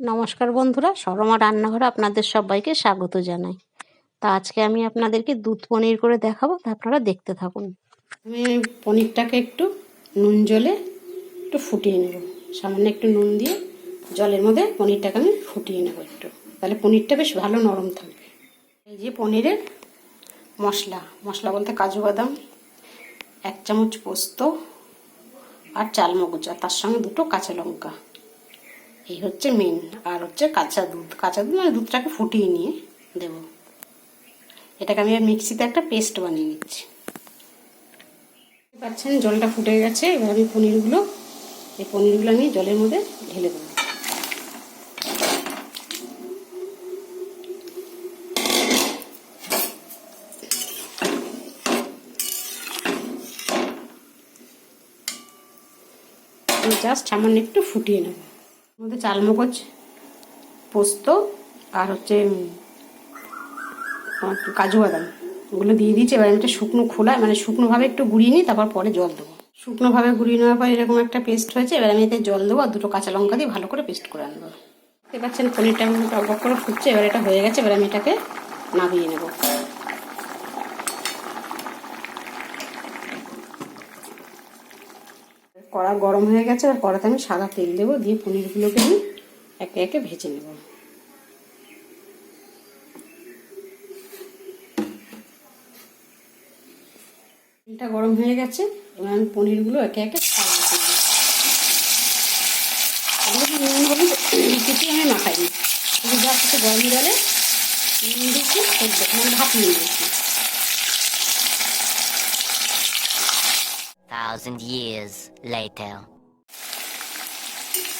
নমস্কার বন্ধুরা, সরমা রান্নাঘরে আপনাদের সবাইকে স্বাগত জানাই। তা আজকে আমি আপনাদেরকে দুধ পনির করে দেখাবো, তা আপনারা দেখতে থাকুন। আমি পনিরটাকে একটু নুন জলে একটু ফুটিয়ে নেব। সামান্য একটু নুন দিয়ে জলের মধ্যে পনিরটাকে আমি ফুটিয়ে নেব একটু। তাহলে পনিরটা বেশ ভালো নরম থাকবে। এই যে পনিরের মশলা মশলা বলতে কাজু বাদাম, এক চামচ পোস্ত আর চালমগজ, তার সঙ্গে দুটো কাঁচা লঙ্কা। এই হচ্ছে মেন আর হচ্ছে কাঁচা দুধ। কাঁচা দুধ মানে দুধটাকে ফুটিয়ে নিয়ে দেব। এটাকে আমি মিক্সিতে একটা পেস্ট বানিয়ে নিচ্ছি। পাচ্ছেন? জলটা ফুটে গেছে, এবার আমি পনিরগুলো, এই পনিরগুলো আমি জলের মধ্যে ঢেলে দেবো। জাস্ট সামান্য একটু ফুটিয়ে নেব। মধ্যে চালমগজ, পোস্ত আর হচ্ছে কাজু বাদাম। ওগুলো দিয়ে দিয়েছি, এবার একটা শুকনো খোলা মানে শুকনোভাবে একটু গুঁড়িয়ে নিই, তারপর পরে জল দেবো। শুকনোভাবে গুঁড়িয়ে নেওয়ার পর এরকম একটা পেস্ট হয়েছে, এবার আমি এতে জল দেবো আর দুটো কাঁচা লঙ্কা দিয়ে ভালো করে পেস্ট করে আনব। দেখতে পাচ্ছেন, পনিরটা আমি টক করে ফুটছে, এবার এটা হয়ে গেছে, এবার আমি এটাকে নামিয়ে নেব। কড়া গরম হয়ে গেছে, আর কড়াতে আমি সাদা তেল দেবো, দিয়ে পনিরগুলোকে আমি একে একে ভেজে নেব। তেলটা গরম হয়ে গেছে, এবার আমি পনিরগুলো একে একে কিছুই আমি মাখাইনি যা কিছু গরম জলে নুন দিচ্ছি মানে ভাত নিয়ে দিচ্ছি thousand years later.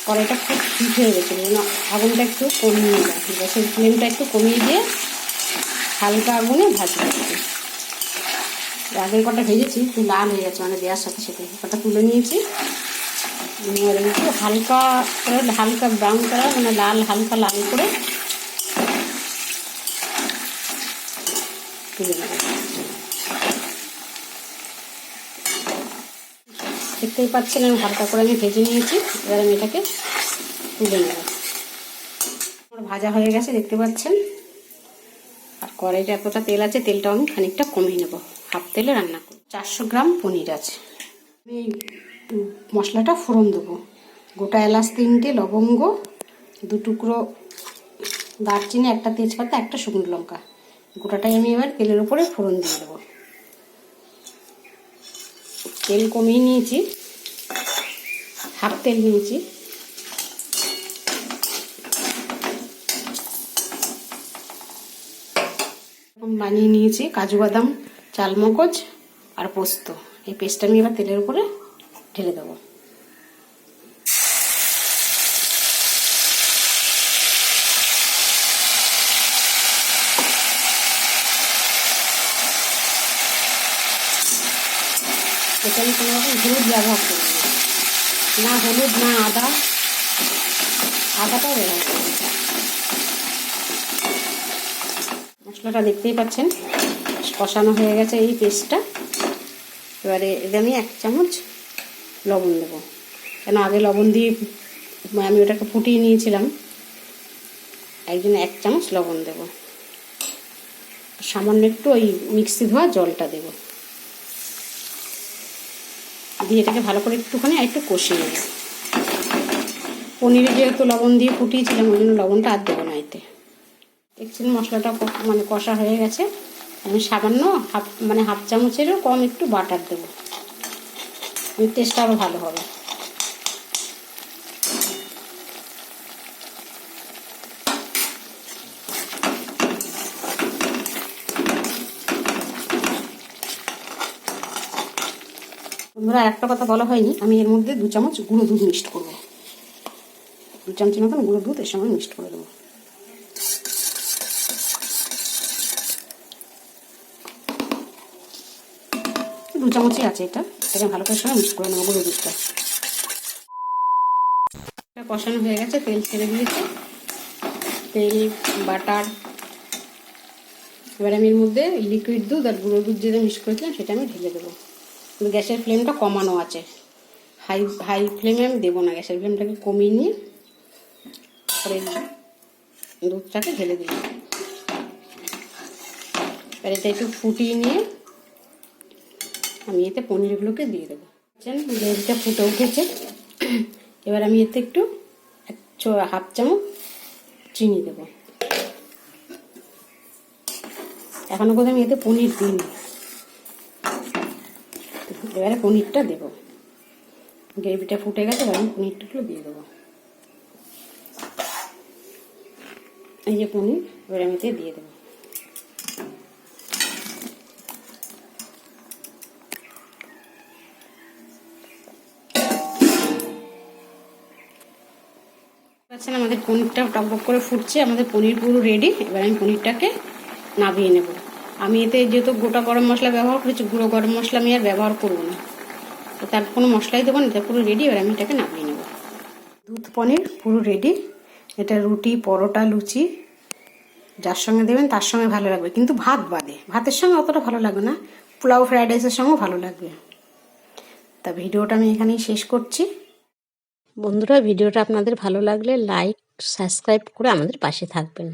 কড়াইটা খুব হিট হয়ে গেছিল যেন আগুনটা একটু কমিয়ে দেয় গ্যাসের ফ্লেমটা একটু কমিয়ে দিয়ে হালকা আগুনে ভাজতে আগের কটা ভেজেছি, একটু লাল হয়ে গেছে মানে দেওয়ার সাথে সাথে। কটা তুলে নিয়েছি একটু হালকা হালকা ব্রাউন করা মানে লাল, হালকা লাল করে তুলে নেব। দেখতেই পাচ্ছেন, আমি হালকা করে আমি ভেজে নিয়েছি। এবার আমি এটাকে তুলে নেব। আমার ভাজা হয়ে গেছে, দেখতে পাচ্ছেন? আর কড়াইটা এতটা তেল আছে, তেলটাও আমি খানিকটা কমিয়ে নেব। হাফ তেলে রান্না করব। চারশো গ্রাম পনির আছে। আমি মশলাটা ফোড়ন দেবো। গোটা এলাচ, তিনটে লবঙ্গ, দু টুকরো দারচিনি, একটা তেজপাতা, একটা শুকনো লঙ্কা। গোটাটাই আমি এবার তেলের উপরে ফোড়ন দিয়ে দেবো। তেল কমিয়ে নিয়েছি, হাফ তেল নিয়েছি। বানিয়ে নিয়েছি কাজু বাদাম, চালমগজ আর পোস্ত। এই পেস্টটা আমি এবার তেলের উপরে ঢেলে দেবো। এখানে কোনো রকম হলুদ ব্যবহার করব না হলুদ না আদা আদাটাও ব্যবহার করব মশলাটা দেখতেই পাচ্ছেন কষানো হয়ে গেছে এই পেস্টটা এবারে এতে আমি এক চামচ লবণ দেবো কেন আগে লবণ দিয়ে আমি ওটাকে ফুটিয়ে নিয়েছিলাম একজন এক চামচ লবণ দেব সামান্য একটু ওই মিক্সি ধোয়া জলটা দেবো দিয়ে এটাকে ভালো করে একটুখানি আর একটু কষিয়ে নেব। পনিরে যেহেতু লবণ দিয়ে ফুটিয়েছিলাম, ওই জন্য লবণটা আর দেবো না এতে। দেখছেন মশলাটা মানে কষা হয়ে গেছে। আমি সামান্য হাফ মানে হাফ চামচেরও কম একটু বাটার দেবো। টেস্টটা আরও ভালো হবে। বন্ধুরা একটা কথা বলা হয়নি। আমি এর মধ্যে দু চামচ গুঁড়ো দুধ মিক্সড করব। দু চামচের মতন গুঁড়ো দুধ এর সঙ্গে মিক্সড করে দেবো। দু চামচই আছে এটা। এটাকে ভালো করে সঙ্গে মিক্সড করে নেব গুঁড়ো দুধটা। কষানো হয়ে গেছে, তেল ছেড়ে দিয়েছে। তেল, বাটার, এবার আমি এর মধ্যে লিকুইড দুধ আর গুঁড়ো দুধ যেটা মিক্স করেছিলাম সেটা আমি ঢেলে দেবো। গ্যাসের ফ্লেমটা কমানো আছে। হাই হাই ফ্লেমে আমি দেবো না, গ্যাসের ফ্লেমটাকে কমিয়ে নিয়ে তারপরে দুধটাকে ঢেলে দিলাম। এবার এটা একটু ফুটিয়ে নিয়ে আমি এতে পনিরগুলোকে দিয়ে দেবো। গ্রেভিটা ফুটে উঠেছে। এবার আমি এতে একটু এক হাফ চামচ চিনি দেবো। এখনও কোথাও আমি এতে পনির দিইনি। এবারে পনিরটা দেবো। গ্রেভিটা ফুটে গেছে আমি পনিরটাগুলো দিয়ে দেবো। এই যে পনির, এবার আমি দিয়ে দেবো। আচ্ছা আমাদের পনিরটা টকবক করে ফুটছে, আমাদের পনির পুরো রেডি এবার আমি পনিরটাকে নাবিয়ে নেব। আমি এতে যেহেতু গোটা গরম মশলা ব্যবহার করেছি, গুঁড়ো গরম মশলা আমি আর ব্যবহার করব না। তো তার কোনো মশলাই দেবো না, এটা পুরো রেডি এবার আমি এটাকে নামিয়ে নেব। দুধ পনির পুরো রেডি এটা রুটি, পরোটা, লুচি, যার সঙ্গে দেবেন তার সঙ্গে ভালো লাগবে, কিন্তু ভাত বাদে। ভাতের সঙ্গে অতটা ভালো লাগবে না, পোলাও ফ্রাইড রাইসের সঙ্গেও ভালো লাগবে। তা ভিডিওটা আমি এখানেই শেষ করছি। বন্ধুরা, ভিডিওটা আপনাদের ভালো লাগলে লাইক সাবস্ক্রাইব করে আমাদের পাশে থাকবেন।